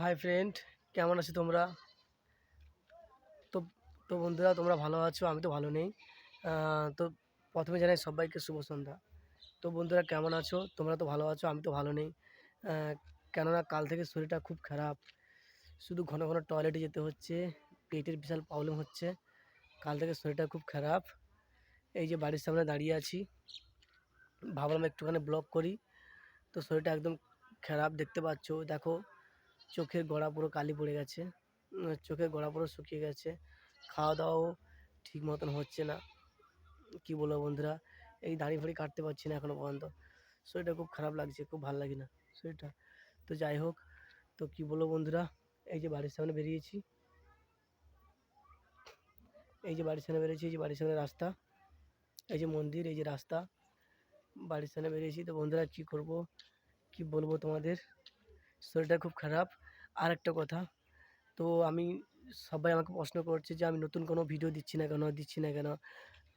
Hi friend কেমন আছো তোমরা? তো তো বন্ধুরা, তোমরা ভালো আছো? আমি তো ভালো নেই। তো প্রথমে জানাই সবাইকে শুভ সন্ধ্যা। তো বন্ধুরা, কেমন আছো? তোমরা তো ভালো আছো, আমি তো ভালো নেই। কেননা কাল থেকে শরীরটা খুব খারাপ। শুধু ঘন ঘন টয়লেটে যেতে হচ্ছে, পেটের বিশাল প্রবলেম হচ্ছে। কাল থেকে শরীরটা খুব খারাপ। এই যে বাড়ির সামনে দাঁড়িয়ে আছি। ভাবলাম একটুখানি ব্লগ করি। তো শরীরটা একদম খারাপ, দেখতে পাচ্ছ, দেখো। চোখের গোড়া পুরো কালি পড়ে গেছে। চোখের গোড়া পুরো শুকিয়ে গেছে। খাওয়া দাওয়াও ঠিক মতন হচ্ছে না। কি বলব বন্ধুরা? এই দাড়ি ফাড়ি কাটতে পারছি না এখনও পর্যন্ত। শরীরটা খুব খারাপ লাগছে, খুব ভালো লাগে না শরীরটা। তো যাই হোক, তো কি বলব বন্ধুরা? এই যে বাড়ির সামনে বেরিয়েছি। এই যে বাড়ির সামনে বেরিয়েছি, এই যে বাড়ির সামনে রাস্তা। এই যে মন্দির, এই যে রাস্তা। বাড়ির সামনে বেরিয়েছি। তো বন্ধুরা, কি করব? কি বলব তোমাদের? শরীরটা খুব খারাপ। আর একটা কথা। তো আমি সবাই আমাকে প্রশ্ন করছে যে, আমি নতুন কোনো ভিডিও দিচ্ছি না কেন, দিচ্ছি না কেন?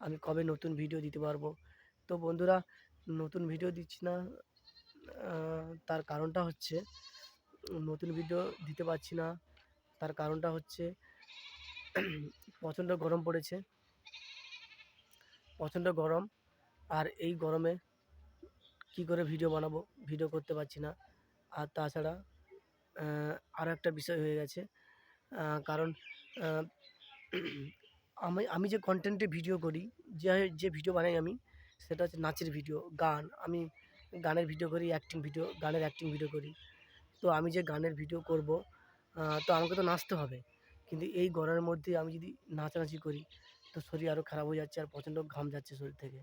আমি কবে নতুন ভিডিও দিতে পারব? তো বন্ধুরা, নতুন ভিডিও দিচ্ছি না তার কারণটা হচ্ছে, নতুন ভিডিও দিতে পারছি না। তার কারণটা হচ্ছে, প্রচণ্ড গরম পড়েছে। প্রচণ্ড গরম। আর এই গরমে কি করে ভিডিও বানাবো? ভিডিও করতে পারছি না। আর তাছাড়া আরও একটা বিষয় হয়ে গেছে। কারণ আমি আমি যে কন্টেন্টে ভিডিও করি, যে যে ভিডিও বানাই আমি, সেটা হচ্ছে নাচের ভিডিও গান। আমি গানের ভিডিও করি অ্যাক্টিং ভিডিও গানের অ্যাক্টিং ভিডিও করি। তো আমি যে গানের ভিডিও করব তো আমাকে তো নাচতে হবে। কিন্তু এই গরমের মধ্যে আমি যদি নাচানাচি করি, তো শরীর আরও খারাপ হয়ে যাচ্ছে আর প্রচণ্ড ঘাম যাচ্ছে শরীর থেকে।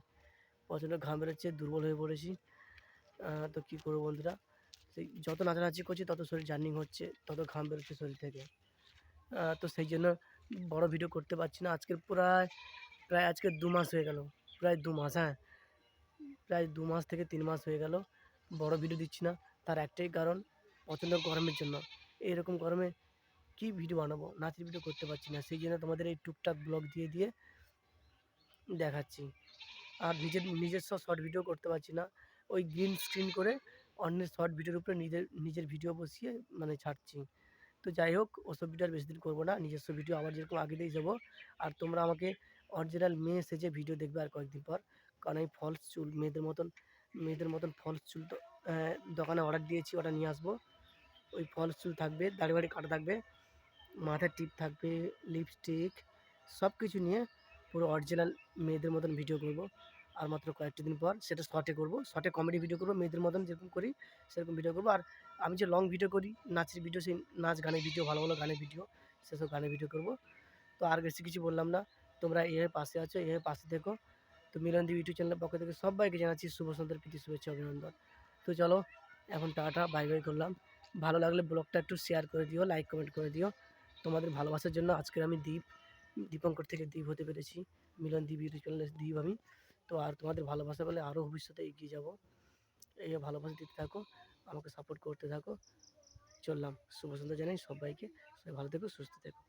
প্রচণ্ড ঘাম বেরোচ্ছে, দুর্বল হয়ে পড়েছি। তো কী করব বন্ধুরা? সেই যত নাচানাচি করছি, তত শরীর জার্নিং হচ্ছে, তত ঘাম বেরোচ্ছে শরীর থেকে। তো সেই জন্য বড় ভিডিও করতে পারছি না। আজকের প্রায় প্রায় আজকে দু মাস হয়ে গেল। প্রায় দু মাস হ্যাঁ। প্রায় দু মাস থেকে তিন মাস হয়ে গেল। বড় ভিডিও দিচ্ছি না। তার একটাই কারণ প্রচণ্ড গরমের জন্য। এইরকম গরমে কী ভিডিও বানাবো? নাচের ভিডিও করতে পারছি না। সেই জন্য তোমাদের এই টুকটাক ব্লগ দিয়ে দিয়ে দেখাচ্ছি। আর নিজের, নিজস্ব শর্ট ভিডিও করতে পারছি না। ওই গ্রিন স্ক্রিন করে অন্যের শর্ট ভিডিওর উপরে নিজের নিজের ভিডিও বসিয়ে মানে ছাড়ছি। তো যাই হোক ওসব ভিডিও আর বেশি দিন করব না, নিজস্ব ভিডিও আবার যেরকম আগে দিয়ে যাব। আর তোমরা আমাকে অরিজিনাল মেয়ে সেজে ভিডিও দেখবে আর কয়েকদিন পর। কারণ আমি ফলস চুল, মেয়েদের মতন মেয়েদের মতন ফলস চুল তো দোকানে অর্ডার দিয়েছি, ওটা নিয়ে আসব। ওই ফলস চুল থাকবে, দাড়ি বাড়ি কাটা থাকবে মাথার টিপ থাকবে লিপস্টিক সব কিছু নিয়ে পুরো অরিজিনাল মেয়েদের মতন ভিডিও করব। আর মাত্র কয়েকটি দিন পর সেটা শর্টে করব। শর্টে কমেডি ভিডিও করব, মেয়েদের মতন যেরকম করি, সেরকম ভিডিও করব। আর আমি যে লং ভিডিও করি, নাচের ভিডিও সেই নাচ গানের ভিডিও ভালো ভালো গানের ভিডিও সেসব গানের ভিডিও করব। তো আর বেশি কিছু বললাম না। তোমরা এভাবে পাশে আছো এভাবে পাশে দেখো। তো মিলনদীপ ইউটিউব চ্যানেলের পক্ষ থেকে সবাইকে জানাচ্ছি শুভ সন্ধ্যার প্রীতি, শুভেচ্ছা, অভিনন্দন। তো চলো, এখন টাটা বাই বাই করলাম। ভালো লাগলে ব্লগটা একটু শেয়ার করে দিও লাইক কমেন্ট করে দিও। তোমাদের ভালোবাসার জন্য আজকের আমি দ্বীপ দীপঙ্কর থেকে দ্বীপ হতে পেরেছি। মিলন দ্বীপ ইউটিউব চ্যানেলের দ্বীপ আমি। তো আর তোমাদের ভালোবাসা পেলে আরও ভবিষ্যতে এগিয়ে যাব। এই ভালোবাসা দিতে থাকো, আমাকে সাপোর্ট করতে থাকো। চললাম। শুভ সন্ধ্যা জানাই সবাইকে। সবাই ভালো থেকো, সুস্থ থেকো।